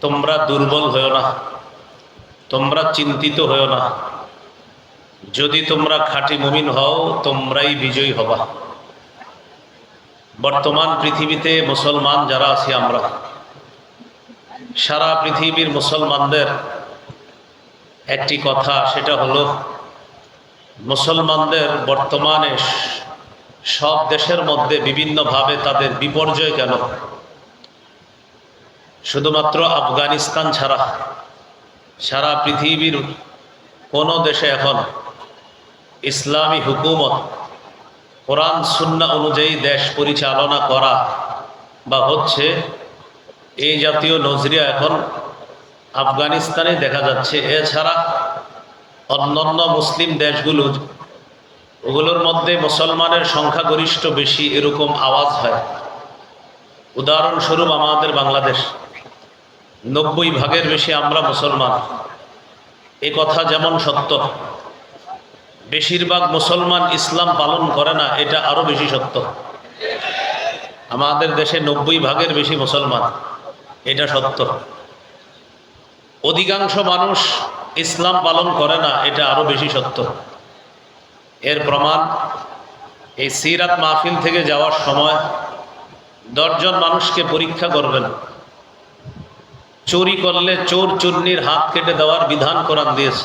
তোমরা দুর্বল হয়েও না। তোমরা চিন্তিত হয়েও না। যদি তোমরা খাঁটি মুমিন হও, তোমরাই বিজয়ী হবা। বর্তমান পৃথিবীতে মুসলমান যারা আছি আমরা, সারা পৃথিবীর মুসলমানদের একটি কথা, সেটা হলো, মুসলমানদের বর্তমানে সব দেশের মধ্যে বিভিন্নভাবে তাদের বিপর্যয় কেন? শুধুমাত্র আফগানিস্তান ছাড়া সারা পৃথিবীর কোনো দেশে এখন ইসলামী হুকুমত, কোরআন, সুন্না অনুযায়ী দেশ পরিচালনা করা বা হচ্ছে এই জাতীয় নজরিয়া এখন আফগানিস্তানে দেখা যাচ্ছে। এছাড়া অন্যান্য মুসলিম দেশগুলো, ওগুলোর মধ্যে মুসলমানের সংখ্যাগরিষ্ঠ বেশি এরকম আওয়াজ হয়। উদাহরণস্বরূপ আমাদের বাংলাদেশ। নব্বই ভাগের বেশি আমরা মুসলমান। এ কথা যেমন সত্য, বেশিরভাগ মুসলমান ইসলাম পালন করে না, এটা আরও বেশি সত্য। আমাদের দেশে নব্বই ভাগের বেশি মুসলমান, এটা সত্য। অধিকাংশ মানুষ ইসলাম পালন করে না, এটা আরও বেশি সত্য। এর প্রমাণ, এই সিরাত মাহফিল থেকে যাওয়ার সময় দশজন মানুষকে পরীক্ষা করবেন। চুরি করলে চোর চুন্নির হাত কেটে দেওয়ার বিধান কোরআন দিয়েছে।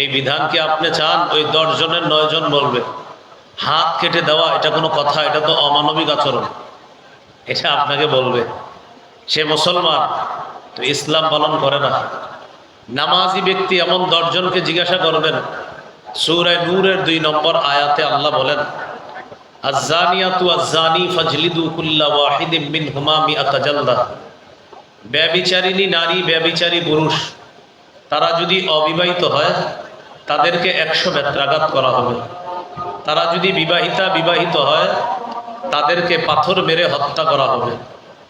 এই বিধান কি আপনি চান? ওই দশজনের নয়জন বলবে। হাত কেটে দেওয়া, এটা কোনো কথা, এটা তো অমানবিক আচরণ। এটা আপনাকে বলবে। সে মুসলমান, তো ইসলাম পালন করে না। নামাজি ব্যক্তি এমন দশজনকে জিজ্ঞাসা করবেন সুরায় নূরের দুই নম্বর আয়াতে আল্লাহ বলেন আজানিয়াতু আজানি ফাজলিদু কুল্লা ওয়াহিদিম মিন হুমা মিআতা জালদা। ব্যবিচারিণী নারী, ব্যবিচারী পুরুষ, তারা যদি অবিবাহিত হয়, তাদেরকে একশো বেত্রাঘাত করা হবে। তারা যদি বিবাহিতা, বিবাহিত হয়, তাদেরকে পাথর মেরে হত্যা করা হবে।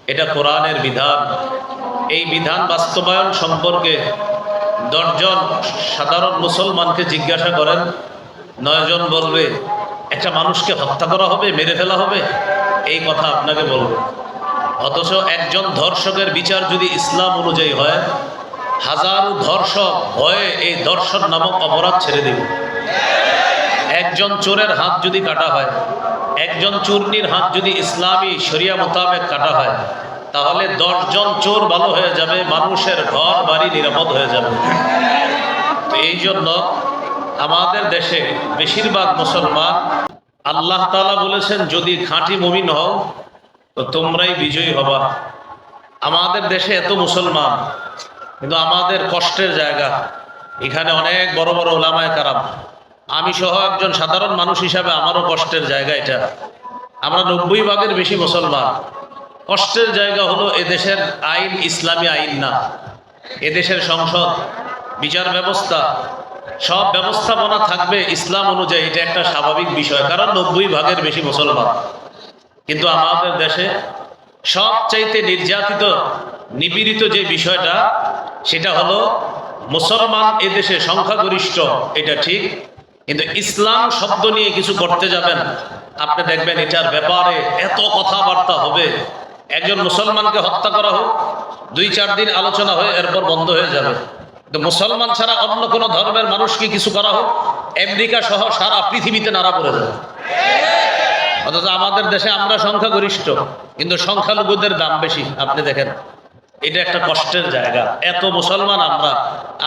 এটা কোরআনের বিধান। এই বিধান বাস্তবায়ন সম্পর্কে দশজন সাধারণ মুসলমানকে জিজ্ঞাসা করেন, নয়জন বলবে, একটা মানুষকে হত্যা করা হবে, মেরে ফেলা হবে? এই কথা আপনাকে বলবে। অথচ একজন ধর্ষকের বিচার যদি ইসলাম অনুযায়ী হয়, হাজার ধর্ষক ভয়ে এই দর্শন নামক অপরাধ ছেড়ে দেবে। একজন চোরের হাত যদি কাটা হয়, একজন চূর্ণির হাত যদি ইসলামী শরিয়া মোতাবেক কাটা হয়, তাহলে দশজন চোর ভালো হয়ে যাবে, মানুষের ঘর বাড়ি নিরাপদ হয়ে যাবে। তো এই জন্য আমাদের দেশে বেশিরভাগ মুসলমান, আল্লাহ তালা বলেছেন, যদি খাঁটি মমিন হও তো তোমরাই বিজয়ী হবা। আমাদের দেশে এত মুসলমান, কিন্তু আমাদের কষ্টের জায়গা। এখানে অনেক বড় বড় ওলামায় কারাম। আমি সহ একজন সাধারণ মানুষ হিসাবে আমারও কষ্টের জায়গা এটা। আমরা নব্বই ভাগের বেশি মুসলমান। কষ্টের জায়গা হলো এদেশের আইন, ইসলামী আইন না। এদেশের সংসদ, বিচার ব্যবস্থা, সব ব্যবস্থাপনা থাকবে ইসলাম অনুযায়ী। এটা একটা স্বাভাবিক বিষয়, কারণ নব্বই ভাগের বেশি মুসলমান। কিন্তু আমাদের দেশে সবচাইতে নির্যাতিত, নিপীড়িত যে বিষয়টা, সেটা হলো মুসলমান এদেশে সংখ্যাগরিষ্ঠ, এটা ঠিক। কিন্তু ইসলাম শব্দ নিয়ে কিছু করতে যাবেন, আপনি দেখবেন এটার ব্যাপারে এত কথাবার্তা হবে। একজন মুসলমানকে হত্যা করা হোক, দুই চার দিন আলোচনা হয়ে এরপর বন্ধ হয়ে যাবে। তো মুসলমান ছাড়া অন্য কোনো ধর্মের মানুষকে কিছু করা হোক, আমেরিকা সহ সারা পৃথিবীতে নাড়া পড়ে যাবে। অথচ আমাদের দেশে আমরা সংখ্যাগরিষ্ঠ, কিন্তু সংখ্যালঘুদের দাম বেশি। আপনি দেখেন, এটা একটা কষ্টের জায়গা। এত মুসলমান আমরা,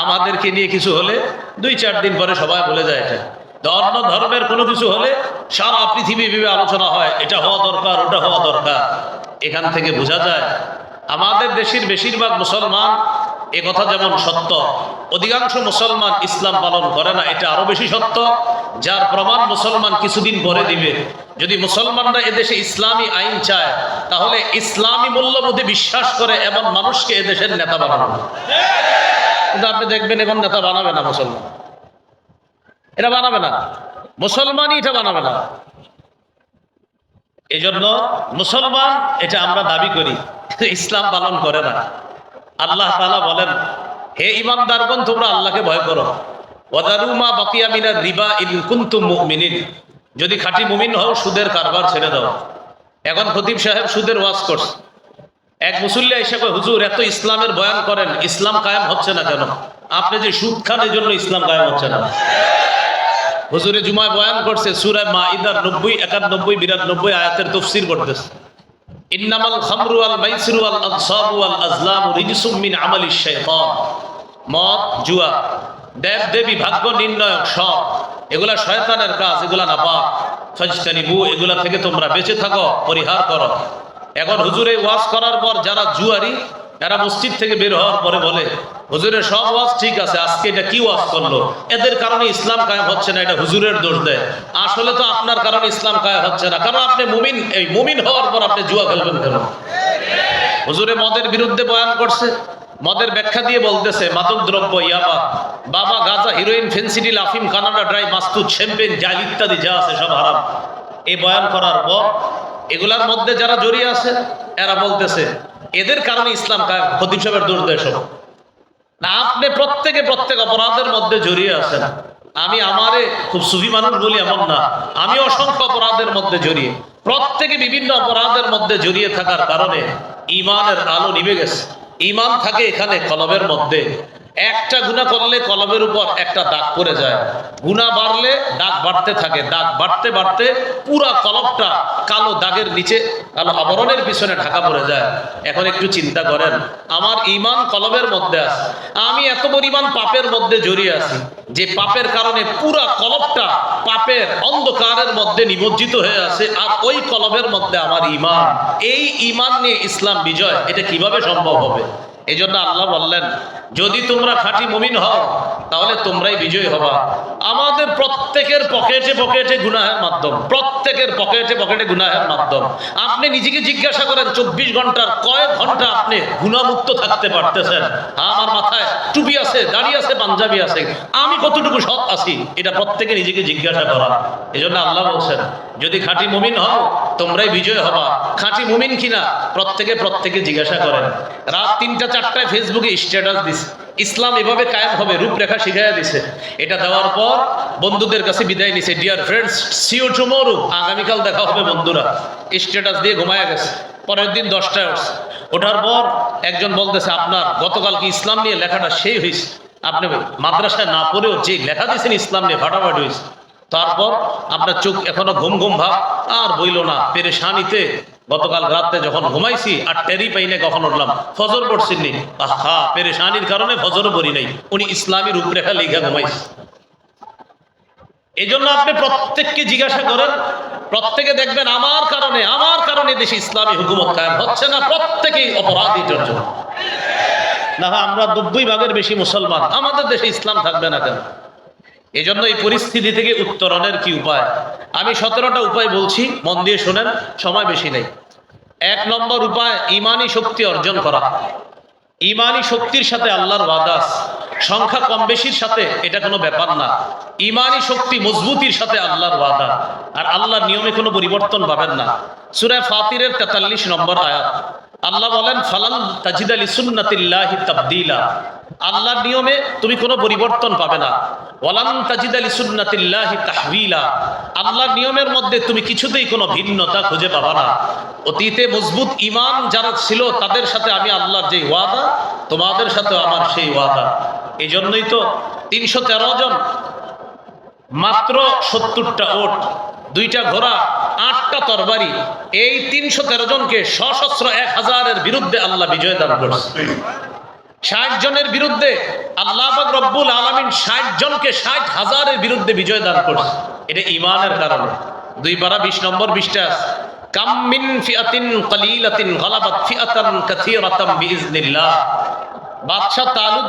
আমাদেরকে নিয়ে কিছু হলে দুই চার দিন পরে সবাই বলে যায় এটা। অন্য ধর্মের কোনো কিছু হলে সারা পৃথিবী ভেবে আলোচনা হয়, এটা হওয়া দরকার, ওটা হওয়া দরকার। এখান থেকে বোঝা যায়, আমাদের দেশের বেশিরভাগ মুসলমান এ কথা যেমন সত্য, অধিকাংশ মুসলমান ইসলাম পালন করে না, এটা আরও বেশি সত্য, যার প্রমাণ মুসলমান কিছুদিন পরে দিবে। যদি মুসলমানরা এদেশে ইসলামী আইন চায়, তাহলে ইসলামী মূল্যবোধে বিশ্বাস করে এমন মানুষকে এদেশের নেতা বানাবে কিন্তু আপনি দেখবেন এখন নেতা বানাবে না মুসলমান। এটা বানাবে না। মুসলমানই এটা বানাবে না। এই জন্য মুসলমান, এটা আমরা দাবি করি, ইসলাম পালন করে না। আল্লাহ তালা বলেন, হে ইমানদারগণ তোমরা আল্লাহকে ভয় করো। ওয়াদারুমা বাকিয়া মিনার রিবা ইন কুনতুম মুমিনিন। যদি খাঁটি মুমিন হও, সুদের কারবার ছেড়ে দাও। এখন খতিব সাহেব সুদের ওয়াজ করছে। এক মুসল্লি এসে কয়, হুজুর, এত ইসলামের বয়ান করেন, ইসলাম কায়েম হচ্ছে না কেন? আপনি যে সুদ খান এই জন্য ইসলাম কায়েম হচ্ছে না। হুজুরে জুমায় বয়ান করছে সুরায় মা ইদার নব্বই, একানব্বই, বিরানব্বই আয়াতের তফসির করতেছে এগুলা কাজ, এগুলা এগুলা থেকে তোমরা বেঁচে থাকো, পরিহার করো। এখন হুজুরে ওয়াজ করার পর যারা জুয়ারি এরা মসজিদ থেকে বের হওয়ার পরে বলে, হুজুরের সব ওয়াজ ঠিক আছে, আজকে এটা কি ওয়াজ করল? এদের কারণে ইসলাম কায়েম হচ্ছে না, এটা হুজুরের দোষ দেয়। আসলে তো আপনার কারণে ইসলাম কায়েম হচ্ছে না। কারণ আপনি মুমিন, এই মুমিন হওয়ার পর আপনি জুয়া খেলবেন কেন? হুজুরে মদের বিরুদ্ধে বয়ান করছে, মদের ব্যাখ্যা দিয়ে বলতেছে, মাদক দ্রব্য, ইয়াবা, বাবা গাঁজা, হিরোইন ফেন্সিডিল লাফিম, কানাডা ড্রাই, মাস্তুদ, শ্যাম্পেন জাল ইত্যাদি যা আছে সব হারাম। এই বয়ান করার পর, এগুলার মধ্যে যারা জড়িয়ে আছে, এরা বলতেছে এদের কারণে ইসলাম খতিব সাহেবের দোষ দেয় না, আপনি প্রত্যেকে প্রত্যেক অপরাধের মধ্যে জড়িয়ে আছেন। আমি আমারে খুব সুফি মানুষ বলি এমন না। আমি অসংখ্য অপরাধের মধ্যে জড়িয়ে। প্রত্যেকে বিভিন্ন অপরাধের মধ্যে জড়িয়ে থাকার কারণে ইমানের আলো নিবে গেছে। ইমান থাকে এখানে কলবের মধ্যে। একটা গুণা করলে কলমের উপর একটা দাগ পড়ে যায়। গুণা বাড়লে দাগ বাড়তে থাকে। দাগ বাড়তে বাড়তে পুরা কলবটা কালো দাগের নিচে, কালো আবরণের পিছনে ঢাকা পড়ে যায়। এখন একটু চিন্তা করেন, আমার ইমান কলবের মধ্যে আছে। আমি এত পরিমাণ পাপের মধ্যে জড়িয়ে আছি যে পাপের কারণে পুরা কলবটা পাপের অন্ধকারের মধ্যে নিমজ্জিত হয়ে আছে আর ওই কলবের মধ্যে আমার ইমান এই ইমান নিয়ে ইসলাম বিজয়, এটা কীভাবে সম্ভব হবে? এই জন্য আল্লাহ বললেন যদি তোমরা খাঁটি মুমিন হও তাহলে তোমরাই বিজয়ী হবা। আমাদের প্রত্যেকের পকেটে পকেটে গুনাহের মাধ্যম প্রত্যেকের পকেটে পকেটে গুনাহের মাধ্যম। আপনি নিজেকে জিজ্ঞাসা করেন চব্বিশ ঘণ্টার কয়েক ঘণ্টা আপনি গুণামুক্ত থাকতে পারতেছেন? হ্যাঁ, আমার মাথায় টুপি আছে দাড়ি আছে পাঞ্জাবি আছে। আমি কতটুকু সৎ আছি? এটা প্রত্যেকে নিজেকে জিজ্ঞাসা করা। এই জন্য আল্লাহ বলছেন যদি খাঁটি মুমিন হও, তোমরাই বিজয় হবা। খাঁটি মুমিন কিনা? প্রত্যেকে প্রত্যেকে জিজ্ঞাসা করেন। রাত তিনটা, চারটায় ফেসবুকে স্ট্যাটাস দিছে। ইসলাম এভাবে কায়েম হবে, রূপরেখা শিখাইয়া দিছে। এটা দেওয়ার পর বন্ধুদের কাছে বিদায় নিছে ডিয়ার ফ্রেন্ডস সিও টুমোরো আগামীকাল দেখা হবে বন্ধুরা। স্ট্যাটাস দিয়ে ঘুমায়া গেছে। পরের দিন দশটায় উঠছে। ওঠার পর একজন বলতেছে, আপনার গতকাল কি ইসলাম নিয়ে লেখাটা সেই হয়েছে আপনি মাদ্রাসায় না পড়েও যে লেখা দিয়েছেন, ইসলাম নিয়ে ফাটাফাটি হয়েছে তারপর আপনার চোখ এখনও ঘুম ঘুম ভাব, আর বইল না। পেরেশানিতে গতকাল রাতে যখন ঘুমাইছি, আর টেরি পাইনে কখন উঠলাম। ফজর পড়ছিনি আহা, পেরেশানির কারণে ফজরও পড়ি নাই। উনি ইসলামী রূপরেখা লেখা ঘুমাইছে। এই জন্য আপনি প্রত্যেককে জিজ্ঞাসা করেন, প্রত্যেকে দেখবেন আমার কারণে আমার কারণে দেশে ইসলামী হুকুমত কায়েম হচ্ছে না? প্রত্যেকেই অপরাধী জন্য। না, আমরা নব্বই ভাগের বেশি মুসলমান। আমাদের দেশে ইসলাম থাকবে না কেন? এই জন্য এই পরিস্থিতি থেকে উত্তরণের কি উপায়? আমি সতেরোটা উপায় বলছি, মন দিয়ে শোনেন, সময় বেশি নেই। এক নম্বর উপায়, ইমানি শক্তি অর্জন করা। ইমানি শক্তির সাথে আল্লাহর ওয়াদাস সংখ্যা কম বেশির সাথে এটা কোনো ব্যাপার না। ইমানি শক্তি মজবুতির সাথে আল্লাহর ওয়াদা। আর আল্লাহর নিয়মে কোনো পরিবর্তন পাবেন না। সুরায় ফাতিরের তেতাল্লিশ নম্বর আয়াত। আল্লাহ বলেন, ফালান তাজিদ আলী সুন্নাতিল্লাহি তাবদিলা। আল্লাহর নিয়মে তুমি কোনো পরিবর্তন পাবে না। ওয়ালান তাজিদ আলী সুন্নাতিল্লাহি তাহবিলা। আল্লাহর নিয়মের মধ্যে তুমি কিছুতেই কোনো ভিন্নতা খুঁজে পাবা না। অতীতে মজবুত যারা ছিল, তাদের সাথে আমি আল্লাহর ওয়াদা, তোমাদের সাথে আমার সেই ওয়াদা। এই জন্যই তো তিনশো তেরো জন মাত্র সত্তরটা ওট, দুইটা ঘোড়া, আটটা তরবারি, এই তিনশো তেরো জনকে সশস্ত্র এক হাজারের বিরুদ্ধে আল্লাহ বিজয় দান করছে। ষাট জনের বিরুদ্ধে আল্লাহ রব্বুল আলমিন ষাট জনকে ষাট হাজারের বিরুদ্ধে বিজয় দান করছে। এটা ইমানের কারণে। দুই পারা বিশ নম্বর বিশটা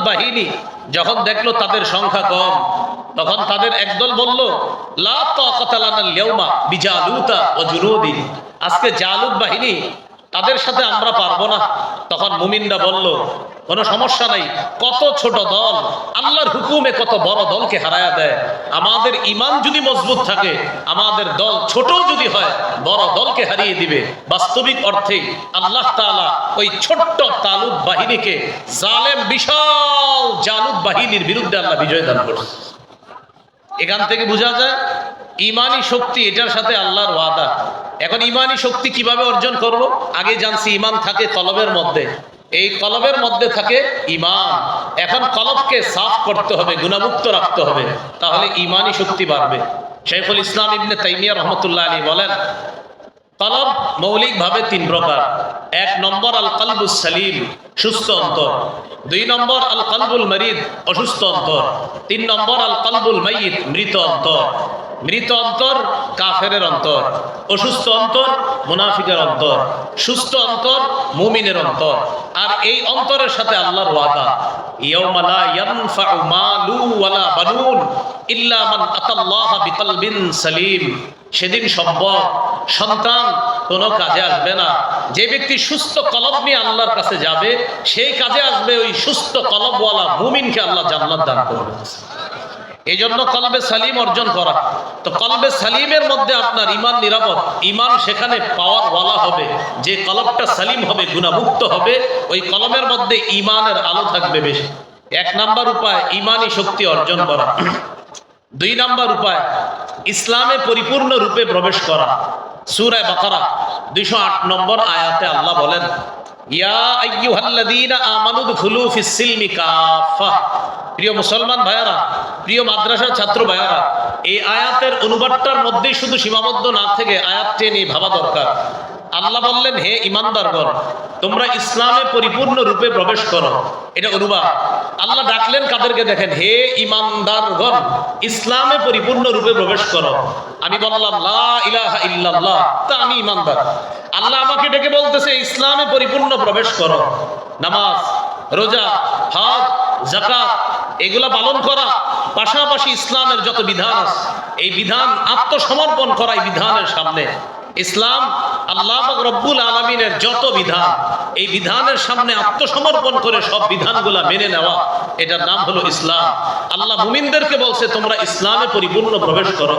বাহিনী যখন দেখল তাদের সংখ্যা কম, তখন তাদের একদল বলল, লা আজকে জালুদ বাহিনী তাদের সাথে আমরা পারব না। তখন মুমিনরা বলল কোনো সমস্যা নাই। কত ছোট দল, আল্লাহর হুকুমে কত বড় দলকে হারায়া দেয়। আমাদের ইমান যদি মজবুত থাকে, আমাদের দল ছোট যদি হয়, বড় দলকে হারিয়ে দিবে। বাস্তবিক অর্থে আল্লাহ তাআলা ওই ছোট্ট তালুদ বাহিনীকে জালেম, বিশাল জালুদ বাহিনীর বিরুদ্ধে আল্লাহ বিজয় দান করছে। এখান থেকে বোঝা যায়, ইমানি শক্তি এটার সাথে আল্লাহর ওয়াদা। এখন ইমানি শক্তি কীভাবে অর্জন করব? আগে জানছি, ইমান থাকে তলবের মধ্যে। এই কলবের মধ্যে থাকে ইমান এখন কলবকে সাফ করতে হবে, গুণামুক্ত রাখতে হবে, তাহলে ইমানি শক্তি বাড়বে। শেখুল ইসলাম ইবনে তাইমিয়া রহমতুল্লাহ আলী বলেন, কলব মৌলিকভাবে তিন প্রকার। এক নম্বর আল কলবুল সালিম, সুস্থ অন্তর। দুই নম্বর আল কলবুল মরিদ, অসুস্থ অন্তর। তিন নম্বর আল কলবুল মাইদ মৃত অন্তর। মৃত অন্তর, কাফেরের অন্তর। অসুস্থ অন্তর, মুনাফিকের অন্তর। সুস্থ অন্তর, মুমিনের অন্তর। আর এই অন্তরের সাথে আল্লাহর ওয়াদা। সেদিন সন্তান কোনো কাজে আসবে না। যে ব্যক্তি সুস্থ কলব নিয়ে আল্লাহর কাছে যাবে, সেই কাজে আসবে ওই সুস্থ কলবওয়ালা মুমিনকে আল্লাহ জান্নাত দান করবে। এই জন্য কলবে সালিম অর্জন করা। তো কলবে সালিমের মধ্যে আপনার ইমান নিরাপদ। ইমান সেখানে পাওয়ার ওয়ালা হবে। যে কলবটা সালিম হবে, গুণামুক্ত হবে, ওই কলমের মধ্যে ইমানের আলো থাকবে বেশি। এক নাম্বার উপায় ইমানি শক্তি অর্জন করা। দুই নাম্বার উপায়, ইসলামে পরিপূর্ণ রূপে প্রবেশ করা। সুরায় বাকারা, দুইশো আট নম্বর আয়াতে আল্লাহ বলেন, ইয়া আইয়ুহাল্লাযীনা ফিস সিলমি কাফা প্রিয় মুসলমান ভাইয়ারা, প্রিয় মাদ্রাসার ছাত্র ভাইয়ারা, এই আয়াতের অনুবাদটার মধ্যেই শুধু সীমাবদ্ধ না থেকে আয়াতটি নিয়ে ভাবা দরকার। আল্লাহ বললেন, হে ইমানদারগণ, তোমরা ইসলামে পরিপূর্ণ রূপে প্রবেশ করো। এটা অনুবাদ। আল্লাহ ডাকলেন কাদেরকে দেখেন, হে ইমানদারগণ, ইসলামে পরিপূর্ণ রূপে প্রবেশ করো। আমি বললাম, লা ইলাহা ইল্লাল্লাহ, তা আমি ইমানদার। আল্লাহ আমাকে ডেকে বলতেছে, ইসলামে পরিপূর্ণ প্রবেশ করো। নামাজ, রোজা, হজ জাকাত এগুলা পালন করা পাশাপাশি ইসলামের যত বিধান এই বিধান আত্মসমর্পণ করা এই বিধানের সামনে। ইসলাম আল্লাহ রব্বুল আলমিনের যত বিধান, এই বিধানের সামনে আত্মসমর্পণ করে সব বিধানগুলা মেনে নেওয়া, এটার নাম হলো ইসলাম। আল্লাহ মুমিনদেরকে বলছে, তোমরা ইসলামে পরিপূর্ণ প্রবেশ করো।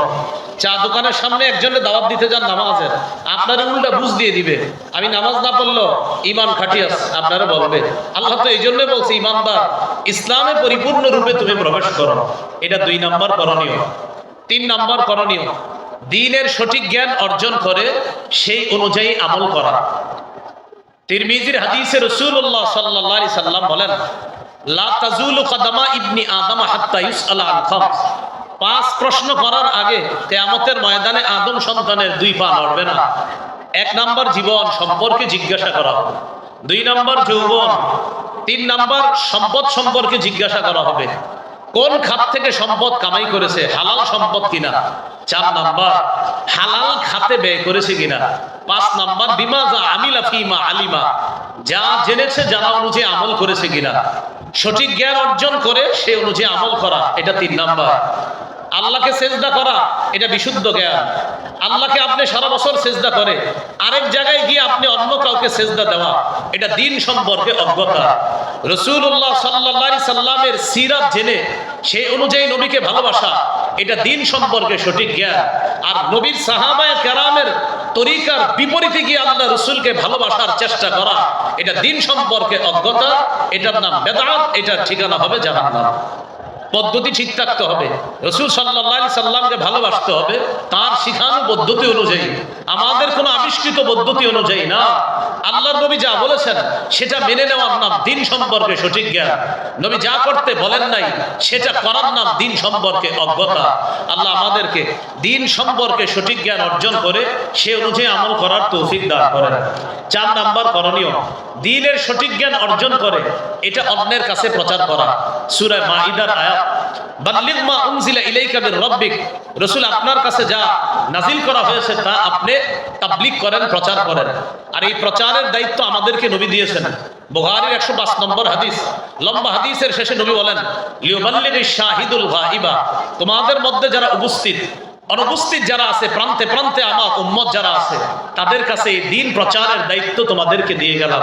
চা দোকানের সামনে একজনে দাওয়াত দিতে যান নামাজের। আপনার উল্টা বুঝ দিয়ে দিবে। আমি নামাজ না পড়ল ইমান খাটিয়াস আপনারা বলবে। আল্লাহ তো এই জন্য বলছে ইমানদার ইসলামে পরিপূর্ণ রূপে তুমি প্রবেশ করো। এটা দুই নম্বর করণীয়। তিন নাম্বার করণীয় দিনের সঠিক জ্ঞান অর্জন করে সেই অনুযায়ী আমল করা। তিরমিজির হাদিসে রসুল্লাহ সাল্লাল্লাহু সাল্লাম বলেন পাঁচ প্রশ্ন করার আগে আদম সন্তানের দুই জিজ্ঞাসা করা। হবে দুই নাম্বার যৌবন। তিন নাম্বার সম্পদ সম্পর্কে জিজ্ঞাসা করা হবে। কোন খাত থেকে সম্পদ কামাই করেছে? হালাল সম্পদ কিনা? চার নাম্বার, হালাল খাতে ব্যয় করেছে কিনা? পাঁচ নাম্বার, বিমা যা আমিলা ফিমা আলিমা। যা জেনেছে, জানা অনুযায়ী আমল করেছে কিনা? সঠিক জ্ঞান অর্জন করে সে অনুযায়ী আমল করা, এটা তিন নাম্বার। আল্লাহকে সেজদা করা, এটা বিশুদ্ধ জ্ঞান। আল্লাহকে আপনি সারা বছর সেজদা করে, আরেক জায়গায় গিয়ে আপনি অন্য কাউকে সেজদা দেওয়া, এটা দিন সম্পর্কে অজ্ঞতা। রসুল্লাহ সাল্লা সাল্লামের সিরাত জেনে সেই অনুযায়ী নবীকে ভালোবাসা। এটা দিন সম্পর্কে সঠিক জ্ঞান। আর নবীর সাহাবায় কেরামের তরিকার বিপরীতে গিয়ে আল্লাহ রসুলকে ভালোবাসার চেষ্টা করা, এটা দিন সম্পর্কে অজ্ঞতা, এটার নাম বেদাত, এটার ঠিকানা হবে জাহান্নাম। পদ্ধতি ঠিক থাকতে হবে। রসুল সাল্লাহ সাল্লামকে ভালোবাসতে হবে, তার শিখানো পদ্ধতি অনুযায়ী। আমাদের কোনো আবিষ্কৃত পদ্ধতি অনুযায়ী না। আল্লাহর নবী যা বলেছেন, সেটা মেনে নেওয়ার নাম দিন সম্পর্কে সঠিক জ্ঞান। নবী যা করতে বলেন নাই, সেটা করার নাম দিন সম্পর্কে অজ্ঞতা। আল্লাহ আমাদেরকে দিন সম্পর্কে সঠিক জ্ঞান অর্জন করে, সে অনুযায়ী আমল করার তৌফিক দান করেন। চার নাম্বার করণীয়, দিনের সঠিক জ্ঞান অর্জন করে, এটা অন্যের কাছে প্রচার করা। সুরায় মাইদার আয়াত কাছে প্রচারের দায়িত্ব আমাদেরকে নবী দিয়েছেন। বুখারীর 105 নম্বর হাদিস। লম্বা হাদিসের শেষে নবী বলেন লিউবাল্লিগি শাহিদুল গায়বা। তোমাদের মধ্যে যারা উপস্থিত, অনুপস্থিত যারা আছে, প্রান্তে প্রান্তে আমার উম্মত যারা আছে, তাদের কাছে দিন প্রচারের দায়িত্ব তোমাদেরকে দিয়ে গেলাম।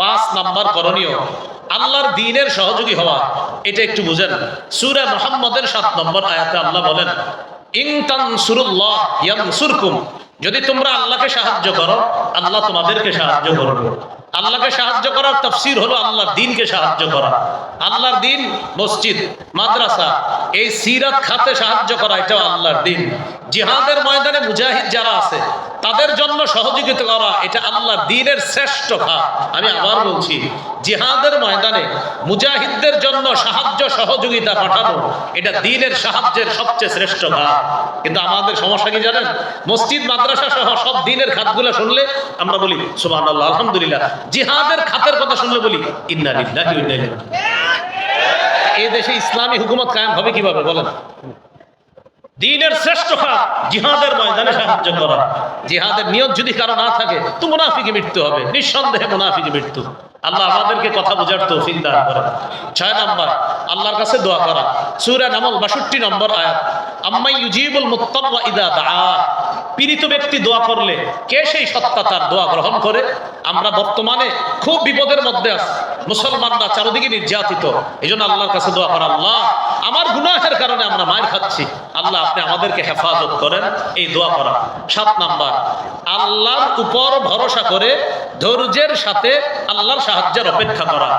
পাঁচ নাম্বার করণীয়। আল্লাহর দিনের সহযোগী হওয়া, এটা একটু বুঝেন। সুরে মোহাম্মদের সাত নম্বর আয়াতে আল্লাহ বলেন ইংতান সুরুল্লাহ ইয়ানসুরকুম। যদি তোমরা আল্লাহকে সাহায্য করো, আল্লাহ তোমাদেরকে সাহায্য করবে। আল্লাহকে সাহায্য করার তফসির হলো আল্লাহর দিনকে সাহায্য করা। আল্লাহর দিন মসজিদ, মাদ্রাসা, এই সিরাত খাতে সাহায্য করা, এটাও আল্লাহর দিন। জিহাদের ময়দানে মুজাহিদ যারা আছে তাদের জন্য সহযোগিতা করা, এটা আল্লাহর দিনের শ্রেষ্ঠ কাজ আমি আবার বলছি, জিহাদের ময়দানে মুজাহিদদের জন্য সাহায্য সহযোগিতা পাঠানো, এটা দিনের সাহায্যের সবচেয়ে শ্রেষ্ঠ কাজ কিন্তু আমাদের সমস্যা কি জানেন? মসজিদ, মাদ্রাসা সহ সব দিনের খাতগুলো শুনলে আমরা বলি সুবাহ আলহামদুলিল্লাহ। জিহাদের খাতের কথা শুনলে বলি, ইন্না লিল্লাহি। এই দেশে ইসলামী হুকুমত কায়েম হবে কীভাবে বলেন? দিনের শ্রেষ্ঠ কাজ জিহাদের ময়দানে সাহায্য করা। জিহাদের নিয়ত যদি কারও না থাকে, তো মুনাফিকে মৃত্যু হবে। নিঃসন্দেহে মুনাফিকে মৃত্যু। আল্লাহ আমাদেরকে কথা বোঝার তৌফিক দান করে ছয় নম্বর, আল্লাহর কাছে দোয়া করা। সুরা নামল 62 নম্বর আয়াত। পীড়িত ব্যক্তি দোয়া করলে কে সেই সত্তা তার দোয়া গ্রহণ করে? আমরা বর্তমানে খুব বিপদের মধ্যে আছি। মুসলমানরা চারদিকে নির্যাতিত। এই জন্য আল্লাহর কাছে দোয়া করা, আল্লাহ, আমার গুনাহের কারণে আমরা মায়ের খাচ্ছি। আল্লাহ, আপনি আমাদেরকে হেফাজত করেন এই দোয়া করা। সাত নাম্বার, আল্লাহর উপর ভরসা করে ধৈর্যের সাথে আল্লাহর সাহায্যের অপেক্ষা করা।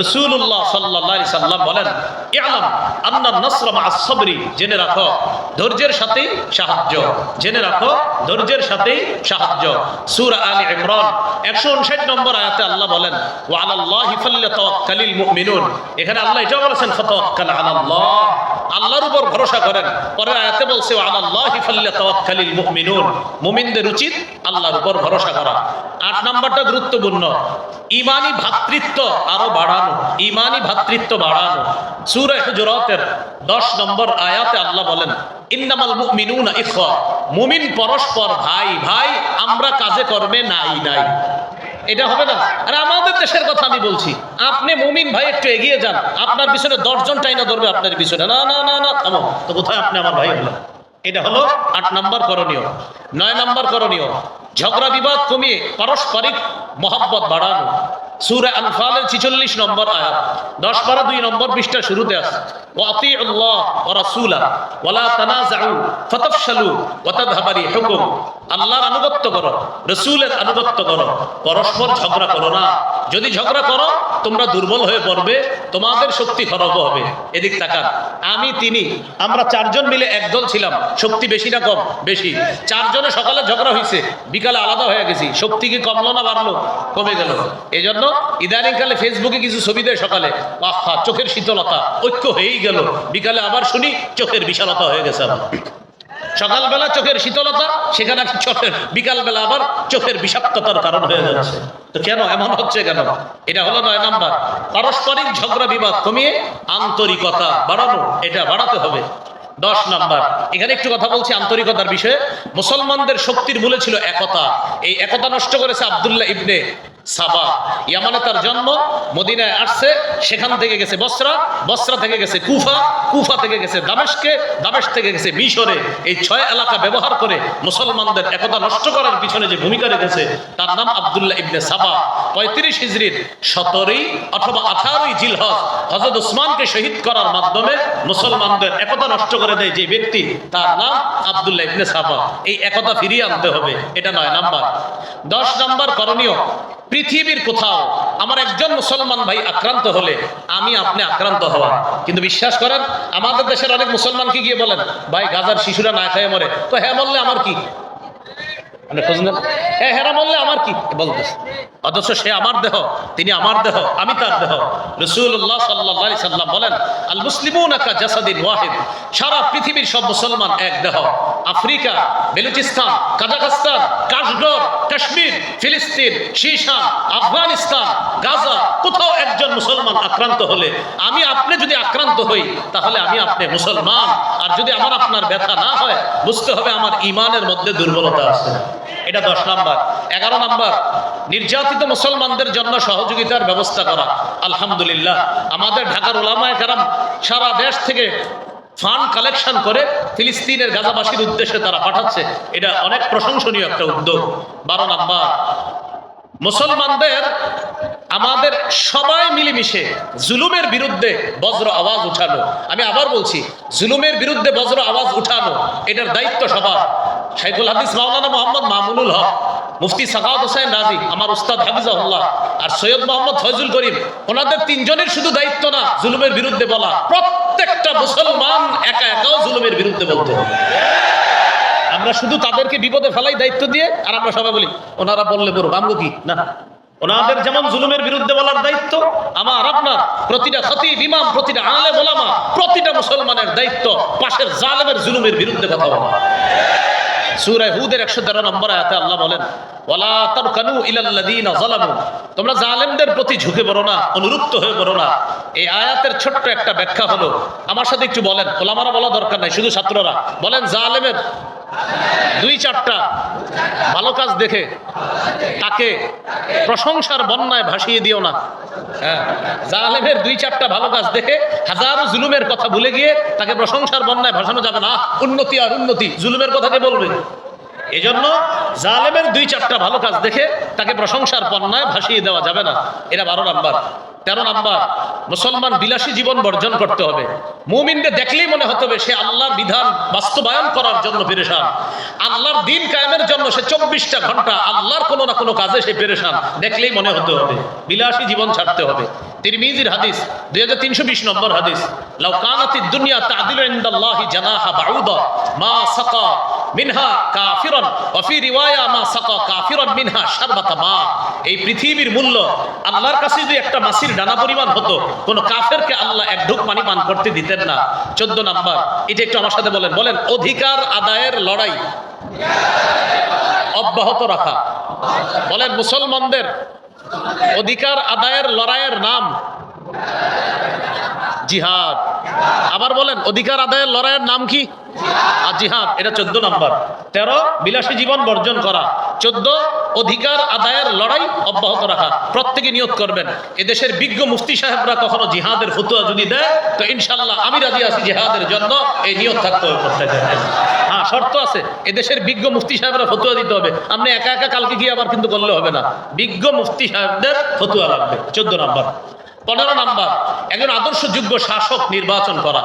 রসুল্লাহ সাল্লাহ সাল্লাম বলেন ইয়ালাম আন্না নসরম আসবরি জেনে রাখো ধৈর্যের সাথেই সাহায্য। জেনে রাখো, ধৈর্যের সাথেই সাহায্য। সুর আলী ইমরান, একশো উনষাট নম্বর আয়াতে আল্লাহ বলেন ও আল্লাহ এখানে আল্লাহ এটাও বলেছেন, ফতাওয়াক্কাল আলাল্লাহ আল্লাহর উপর ভরসা করেন। পরে আয়াতে বলছে ও আল্লাহ তাওয়াক্কালিল মুমিনুন। মুমিনদের উচিত আল্লাহর উপর ভরসা করা। আট নম্বরটা গুরুত্বপূর্ণ, ইমানি ভ্রাতৃত্ব আরও বাড়ানো, ইমানি ভ্রাতৃত্ব বাড়ানো। সূরা হুজুরাতের 10 নম্বর আয়াতে আল্লাহ বলেন, ইন্নামাল মুমিনুনা ইখওয়া। মুমিন পরস্পর ভাই ভাই, আমরা কাজে কর্মে নাই নাই। এটা হবে না। আর আমাদের দেশের কথা আমি বলছি, আপনি মুমিন ভাই একটু এগিয়ে যান, আপনার পিছনে দশজন টাইনা ধরবে আপনার পিছনে। না না না না, থামো। তো কোথায় আপনি আমার ভাই হলেন? এটা হলো আট নম্বর করণীয়। নয় নম্বর করণীয়, ঝগড়া বিবাদ কমিয়ে পারস্পরিক মহাব্বত বাড়ানো। আনফালের ছিচল্লিশ নম্বর আয়াত। দশ দুই নম্বর পৃষ্ঠা শুরুতে আছে। হুকুম আল্লাহর আনুগত্য করো আনুগত্য করো, পরস্পর ঝগড়া করো না। যদি ঝগড়া করো, তোমরা দুর্বল হয়ে পড়বে, তোমাদের শক্তি খরব হবে। এদিক তাকান। আমি, তিনি, আমরা চারজন মিলে একদল ছিলাম। শক্তি বেশি না কম? বেশি। চারজনে সকালে ঝগড়া হয়েছে বিকালে আলাদা হয়ে গেছি। শক্তি কি কমলো না বাড়লো? কমে গেল। এই জন্য ইদানিংকালে ফেসবুকে কিছু ছবি দেয় সকালে। আহা, চোখের শীতলতা। ঐক্য হয়েই গেল। বিকালে আবার শুনি, চোখের বিশালতা হয়ে গেছে আমার সকালবেলা চোখের শীতলতা, সেখানে চোখের বিকালবেলা আবার চোখের বিষাক্ততার কারণ হয়ে যাচ্ছে। তো কেন এমন হচ্ছে কেন? এটা হলো নয় নাম্বার। পারস্পরিক ঝগড়া বিবাদ কমিয়ে আন্তরিকতা বাড়ানো, এটা বাড়াতে হবে। দশ নাম্বার। এখানে একটু কথা বলছি আন্তরিকতার বিষয়ে। মুসলমানদের শক্তির মূলে ছিল একতা। এই একতা নষ্ট করেছে আবদুল্লাহ ইবনে সাবা। ইয়ামানে তার জন্ম মদিনায় আসছে, সেখান থেকে গেছে বসরা বসরা থেকে গেছে কুফা কুফা থেকে গেছে দামেশকে, দামেশ থেকে গেছে মিশরে। এই ছয় এলাকা ব্যবহার করে মুসলমানদের একতা নষ্ট করার পিছনে যে ভূমিকা রেখেছে, তার নাম আবদুল্লাহ ইবনে সাবা। পঁয়ত্রিশ হিজড়ির সতেরোই অথবা আঠারোই জিলহজ হজরত উসমানকে শহীদ করার মাধ্যমে মুসলমানদের একতা নষ্ট করে দেয় যে ব্যক্তি, তার নাম আবদুল্লাহ ইবনে সাবা। এই একতা ফিরিয়ে আনতে হবে, এটা নয় নাম্বার। দশ নাম্বার করণীয় পৃথিবীর কোথাও আমার একজন মুসলমান ভাই আক্রান্ত হলে আমি আপনি আক্রান্ত হওয়া। কিন্তু বিশ্বাস করেন, আমাদের দেশের অনেক মুসলমানকে গিয়ে বলেন, ভাই, গাজার শিশুরা না খায় মরে। তো হ্যাঁ বললে আমার কি? মানে খোঁজ নেন হ্যাঁ হেরা বললে আমার কি? বলতেছে অথচ সে আমার দেহ, তিনি আমার দেহ, আমি তার দেহ। রসুল্লাহ সাল্লাহ সাল্লাম বলেন আল মুসলিমুন একা জাসাদিন ওয়াহিদ। সারা পৃথিবীর সব মুসলমান এক দেহ। Africa, Balochistan, Kazakhstan Kashgar Kashmir, ফিলিস্তিন, শীশান, আফগানিস্তান, গাজা, কোথাও একজন মুসলমান আক্রান্ত হলে আমি আপনি যদি আক্রান্ত হই, তাহলে আমি আপনি মুসলমান। আর যদি আমার আপনার ব্যথা না হয়, বুঝতে হবে আমার ইমানের মধ্যে দুর্বলতা আছে। এটা দশ নাম্বার। এগারো নাম্বার, নির্যাতিত মুসলমানদের জন্য সহযোগিতার ব্যবস্থা করা। আলহামদুলিল্লাহ, আমাদের ঢাকার ওলামায় কারাম সারা দেশ থেকে ফান্ড কালেকশন করে ফিলিস্তিনের গাজাবাসীর উদ্দেশ্যে তারা পাঠাচ্ছে। এটা অনেক প্রশংসনীয় একটা উদ্যোগ। বারো নাম্বার মুসলমানদের, আমাদের সবাই মিলেমিশে জুলুমের বিরুদ্ধে বজ্র আওয়াজ উঠানো। আমি আবার বলছি, জুলুমের বিরুদ্ধে বজ্র আওয়াজ উঠানো, এটার দায়িত্ব সবার। শাইখুল হাদিস মাওলানা মোহাম্মদ মামুনুল হক, মুফতি সাকাউত হোসেন রাজি, আমার উস্তাদ হাফিজাহুল্লাহ আর সৈয়দ মোহাম্মদ ফয়জুল করিম, ওনাদের তিনজনের শুধু দায়িত্ব না, জুলুমের বিরুদ্ধে বলা। প্রত্যেকটা মুসলমান একা একাও জুলুমের বিরুদ্ধে বলতে। হবে আমরা শুধু তাদেরকে বিপদে ফেলাই দায়িত্ব দিয়ে, আর আমরা সবাই বলি, ওনারা বললে বলুক, আমগো কি? না। ওনাদের যেমন জুলুমের বিরুদ্ধে বলার দায়িত্ব, আমার, আপনার, প্রতিটা খতিব, ইমাম, প্রতিটা আলে বলামা প্রতিটা মুসলমানের দায়িত্ব পাশের জালেমের জুলুমের বিরুদ্ধে কথা বলা। সূরা হুদের 113 নম্বর আয়াতে আল্লাহ বলেন তোমরা জালেমদের প্রতি ঝুঁকে পড়ো না অনুরুপ্ত হয়ে পড়ো না। এই আয়াতের ছোট্ট একটা ব্যাখ্যা হলো, আমার সাথে একটু বলেন, ওলামারা বলা দরকার নাই, শুধু ছাত্ররা। বলেন, জালেমের দুই চারটা ভালো কাজ দেখে, তাকে প্রশংসার বন্যায় ভাসিয়ে দিও না। হ্যাঁ জালেমের দুই চারটা ভালো কাজ দেখে হাজারো জুলুমের কথা ভুলে গিয়ে তাকে প্রশংসার বন্যায় ভাসানো যাবে না। উন্নতি আর উন্নতি, জুলুমের কথা কে বলবে? এজন্য জালেমের দুই চারটা ভালো কাজ দেখে তাকে প্রশংসার বন্যায় ভাসিয়ে দেওয়া যাবে না। এটা বারো নাম্বার। তেরো নাম্বার, মুসলমান বিলাসী জীবন বর্জন করতে হবে। মুমিনকে দেখলেই মনে হতে হবে সে আল্লাহর বিধান বাস্তবায়ন করার জন্য পেরেশান। আল্লাহর দিন কায়েমের জন্য সে চব্বিশটা ঘণ্টা আল্লাহর কোনো না কোনো কাজে সে পেরেশান। দেখলেই মনে হতে হবে, বিলাসী জীবন ছাড়তে হবে। তিরমিজির হাদিস, দুই হাজার তিনশো বিশ নম্বর হাদিস, লাউ কানাতি দুনিয়া তাদিলু ইনদাল্লাহি জানাহা মা সাকা মিনহা কাফিরান, ওয়া ফি রিওয়ায়া মা সাকা কাফিরান মিনহা মা। এই পৃথিবীর মূল্য আল্লাহর কাছে যদি একটা মাসির ডানা পরিমাণ হতো। কোন কাফেরকে আল্লাহ এক ঢুক পানি পান করতে দিতেন না। চোদ্দ নাম্বার, এটা একটু আমার সাথে বলেন। বলেন, অধিকার আদায়ের লড়াই। অব্যাহত রাখা। বলেন, মুসলমানদের অধিকার আদায়ের লড়াইয়ের নাম। জিহাদ। আবার বলেন, অধিকার আদায়ের লড়াইয়ের নাম কি? আর জিহাদ, এটা চোদ্দ নাম্বার। তেরো, বিলাসী জীবন বর্জন করা। চোদ্দ, অধিকার আদায়ের লড়াই অব্যাহত রাখা। প্রত্যেকে নিয়োগ করবেন। এদেশের বিজ্ঞ মুফতি সাহেবরা কখনো জিহাদের ফতুয়া যদি দেয়, তো ইনশাল্লাহ আমি রাজি আছি জিহাদের জন্য। এই নিয়োগ থাকতে হবে হ্যাঁ শর্ত আছে। এদেশের বিজ্ঞ মুফতি সাহেবরা ফতুয়া দিতে হবে। আপনি একা একা কালকে গিয়ে আবার কিন্তু করলে হবে না। বিজ্ঞ মুফতি সাহেবদের ফতুয়া লাগবে। চোদ্দ নাম্বার। পনেরো নাম্বার, একজন আদর্শ যোগ্য শাসক নির্বাচন করা।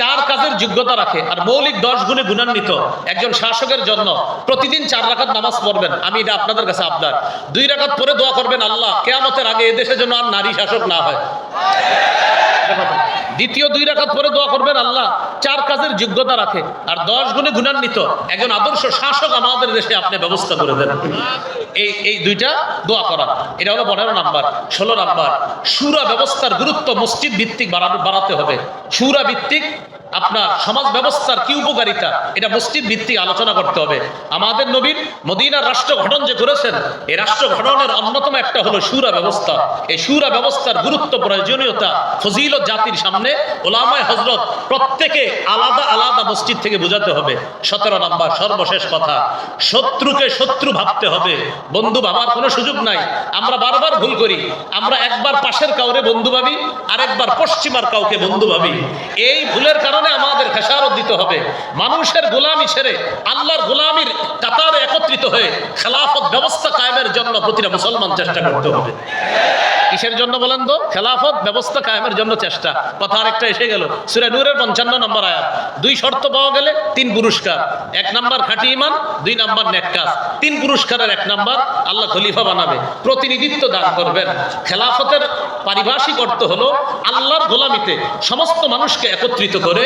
চার কাজের যোগ্যতা রাখে, আর মৌলিক দশ গুণে গুণান্বিত একজন শাসকের জন্য প্রতিদিন চার রাখাত নামাজ পড়বেন। আমি এটা আপনাদের কাছে আপনার দুই রাখাত পরে দোয়া করবেন, আল্লাহ, কেয়ামতের আগে এদেশের জন্য আর নারী শাসক না হয়। দ্বিতীয় দুই রাকাত পরে দোয়া করবেন আল্লাহ। চার কাজের যোগ্যতা রাখে। আর দশ গুণে গুণান্বিত একজন আদর্শ শাসক আমাদের দেশে আপনি ব্যবস্থা করে দেন। এই এই দুইটা দোয়া করা। এটা হলো পনেরো নাম্বার, ষোলো নাম্বার। সুরা ব্যবস্থার গুরুত্ব মসজিদ ভিত্তিক বাড়াতে হবে। সুরা ভিত্তিক আপনার সমাজ ব্যবস্থার কি উপকারিতা, এটা মসজিদ ভিত্তিক আলোচনা করতে হবে। আমাদের নবীন মদিনার রাষ্ট্র গঠন যে করেছেন, এই রাষ্ট্র গঠনের অন্যতম একটা হলো সুরা ব্যবস্থা। এই সুরা ব্যবস্থার গুরুত্ব প্রয়োজনীয়তা, ফজিলত জাতির সামনে ওলামায় হজরত প্রত্যেকে আলাদা আলাদা মসজিদ থেকে বোঝাতে হবে। সতেরো নাম্বার, সর্বশেষ কথা, শত্রুকে শত্রু ভাবতে হবে। বন্ধু ভাবার কোনো সুযোগ নাই। আমরা বারবার ভুল করি। আমরা একবার পাশের কাউরে বন্ধু ভাবি, আরেকবার পশ্চিমার কাউকে বন্ধু ভাবি। এই ভুলের কারণে আমাদের খেসারত দিতে হবে। মানুষের গোলামি ছেড়ে, আল্লাহর গোলামির কাতারে একত্রিত হয়ে খেলাফত ব্যবস্থা কায়েমের জন্য প্রতিটা মুসলমান চেষ্টা করতে হবে। কিসের জন্য বলেন তো? খেলাফত ব্যবস্থা কায়েমের জন্য চেষ্টা। কথা আরেকটা এসে গেল। সুরে নূরের পঞ্চান্ন নম্বর আয়াত। দুই শর্ত পাওয়া গেলে তিন পুরস্কার। এক নাম্বার খাঁটি ইমান দুই নাম্বার নেককাজ তিন পুরস্কারের এক নাম্বার আল্লাহ খলিফা বানাবে। প্রতিনিধিত্ব দান করবেন। খেলাফতের পারিভাষিক অর্থ হলো আল্লাহর গোলামিতে সমস্ত মানুষকে একত্রিত করে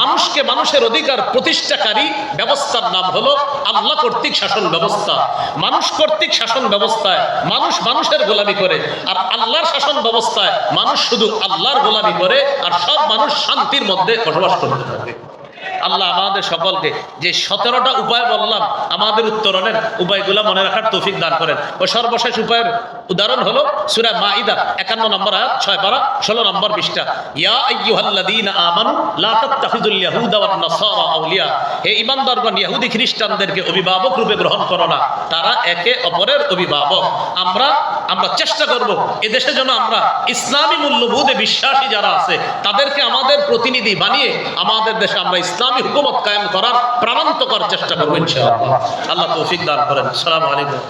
মানুষকে মানুষের অধিকার প্রতিষ্ঠাকারী ব্যবস্থার নাম হলো আল্লাহ কর্তৃক শাসন ব্যবস্থা। মানুষ কর্তৃক শাসন ব্যবস্থায় মানুষ মানুষের গোলামি করে। আর আল্লাহর শাসন ব্যবস্থায় মানুষ শুধু আল্লাহর গোলামি করে আর সব মানুষ শান্তির মধ্যে বসবাস করতে থাকে। আল্লাহ আমাদের সকলকে যে সতেরোটা উপায় বললাম, আমাদের উত্তরণের উপায়গুলো মনে রাখার তৌফিক দান করেন। ও সর্বশেষ উপায়ের উদাহরণ হলো সুরা মাইদা একান্ন নম্বর আয়াত, ছয় পারা ষোলো নম্বর বিশটা ইয়া আইয়ুহাল্লাযীনা আমানু, লা তাত্তাখিযুল ইয়াহুদা ওয়ান নাসারা আউলিয়া। হে ঈমানদারগণ, ইহুদি খ্রিস্টানদেরকে অভিভাবক রূপে গ্রহণ করো না। তারা একে অপরের অভিভাবক। আমরা আমরা চেষ্টা করব, এদেশে যেন আমরা ইসলামী মূল্যবোধে বিশ্বাসী যারা আছে, তাদেরকে আমাদের প্রতিনিধি বানিয়ে আমাদের দেশে আমরা ইসলামী হুকুমত কায়েম করার প্রাণান্তকর চেষ্টা করব ইনশাআল্লাহ। আল্লাহ তৌফিক দান করেন। আসসালামু আলাইকুম।